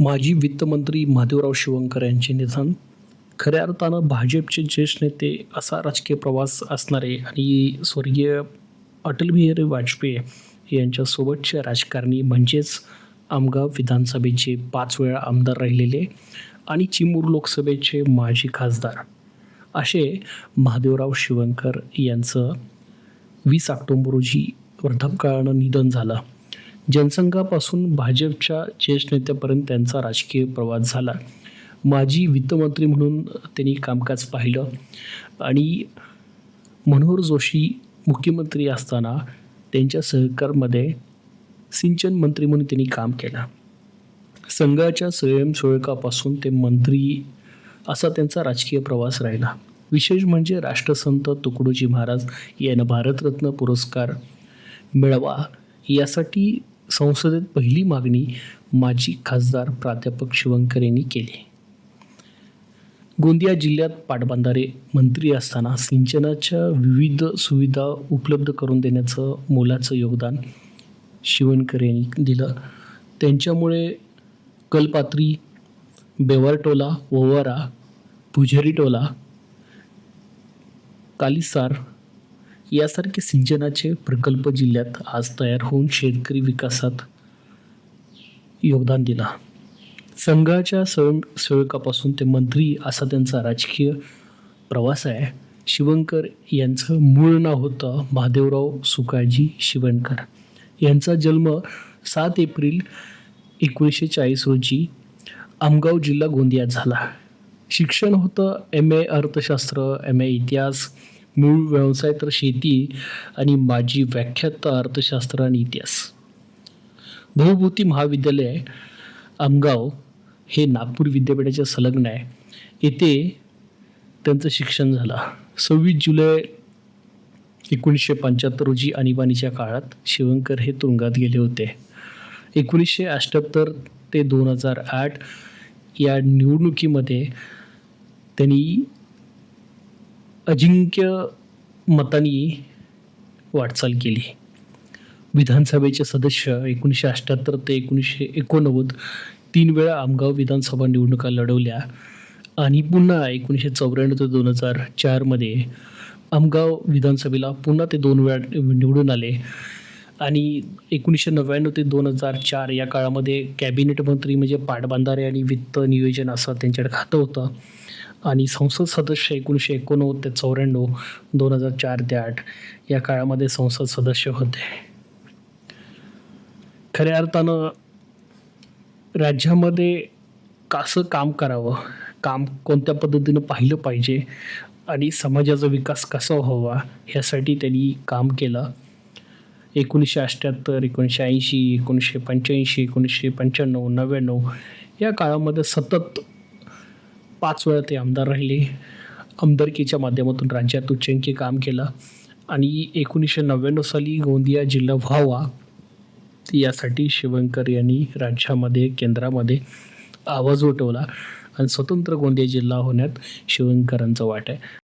माजी वित्तमंत्री महादेवराव शिवंकर यांचे निधन. खऱ्या अर्थानं भाजपचे ज्येष्ठ नेते असा राजकीय प्रवास असणारे आणि स्वर्गीय अटल बिहारी वाजपेयी यांच्यासोबतचे राजकारणी म्हणजेच आमगाव विधानसभेचे पाच वेळा आमदार राहिलेले आणि चिमूर लोकसभेचे माजी खासदार. असे महादेवराव शिवंकर यांचं वीस ऑक्टोंबर रोजी वृद्धापकाळानं निधन झालं. जनसंघापासून भाजपच्या ज्येष्ठ नेत्यापर्यंत त्यांचा राजकीय प्रवास झाला. माजी वित्तमंत्री म्हणून त्यांनी कामकाज पाहिलं आणि मनोहर जोशी मुख्यमंत्री असताना त्यांच्या सहकारमध्ये सिंचन मंत्री म्हणून त्यांनी काम केलं. संघाच्या स्वयंसेवकापासून ते मंत्री असा त्यांचा राजकीय प्रवास राहिला. विशेष म्हणजे राष्ट्रसंत तुकडोजी महाराज यांना भारतरत्न पुरस्कार मिळवा यासाठी संसदेत पहिली मागणी माजी खासदार प्राध्यापक शिवंकर यांनी केली. गोंदिया जिल्ह्यात पाटबंधारे मंत्री असताना सिंचनाच्या विविध सुविधा उपलब्ध करून देण्याचं मोलाचं योगदान शिवणकर यांनी दिलं. त्यांच्यामुळे कलपात्री बेवारटोला ओवारा पुजारीटोला कालिसार यासारखे सिंचनाचे प्रकल्प जिल्ह्यात आज तयार होऊन शेतकरी विकासात योगदान दिला. संघाच्या स्वयंसेवकापासून ते मंत्री असा त्यांचा राजकीय प्रवास आहे. शिवणकर यांचं मूळ नाव होतं महादेवराव सुकाजी शिवणकर. यांचा जन्म सात एप्रिल एकोणीसशे चाळीस रोजी आमगाव जिल्हा गोंदियात झाला. शिक्षण होतं एम ए अर्थशास्त्र एम ए इतिहास मूळ व्यवसाय तर शेती आणि माझी व्याख्याता अर्थशास्त्र आणि इतिहास. बहुभूती महाविद्यालय आमगाव हे नागपूर विद्यापीठाच्या संलग्न आहे. येथे त्यांचं शिक्षण झालं. सव्वीस जुलै एकोणीसशे पंच्याहत्तर रोजी आणीबाणीच्या काळात शिवंकर हे तुरुंगात गेले होते. एकोणीसशे अष्ट्याहत्तर ते दोन हजार आठ या निवडणुकीमध्ये त्यांनी अजिंक्य मतांनी वाटचाल केली. विधानसभेचे सदस्य एकोणीसशे अठ्ठ्याहत्तर ते एकोणीसशे एकोणनव्वद तीन वेळा आमगाव विधानसभा निवडणुका लढवल्या आणि पुन्हा एकोणीसशे चौऱ्याण्णव ते दोन हजार चारमध्ये आमगाव विधानसभेला पुन्हा ते दोन वेळा निवडून आले आणि एकोणीसशे नव्याण्णव ते दोन हजार चार या काळामध्ये कॅबिनेट मंत्री म्हणजे पाटबंधारे आणि वित्त नियोजन असं त्यांच्याकडे खातं होतं. आणि संसद सदस्य एकोणीसशे एकोणनव्वद ते चौऱ्याण्णव दोन हजार चार ते आठ या काळामध्ये संसद सदस्य होते. खऱ्या अर्थानं राज्यामध्ये कसं काम करावं काम कोणत्या पद्धतीनं पाहिलं पाहिजे आणि समाजाचा विकास कसा व्हावा ह्यासाठी त्यांनी काम केलं. एकोणीसशे अठ्ठ्याहत्तर एकोणीसशे ऐंशी एकोणीसशे पंच्याऐंशी एकोणीसशे पंच्याण्णव नव्याण्णव या काळामध्ये सतत पाच वेळा ते आमदार राहिले. आमदारकीच्या माध्यमातून राज्यात उच्चांकी काम केलं. आणि एकोणीसशे नव्याण्णव साली गोंदिया जिल्हा व्हावा यासाठी शिवंकर यांनी राज्यामध्ये केंद्रामध्ये आवाज उठवला. आणि स्वतंत्र गोंदिया जिल्हा होण्यात शिवंकरांचा वाट आहे.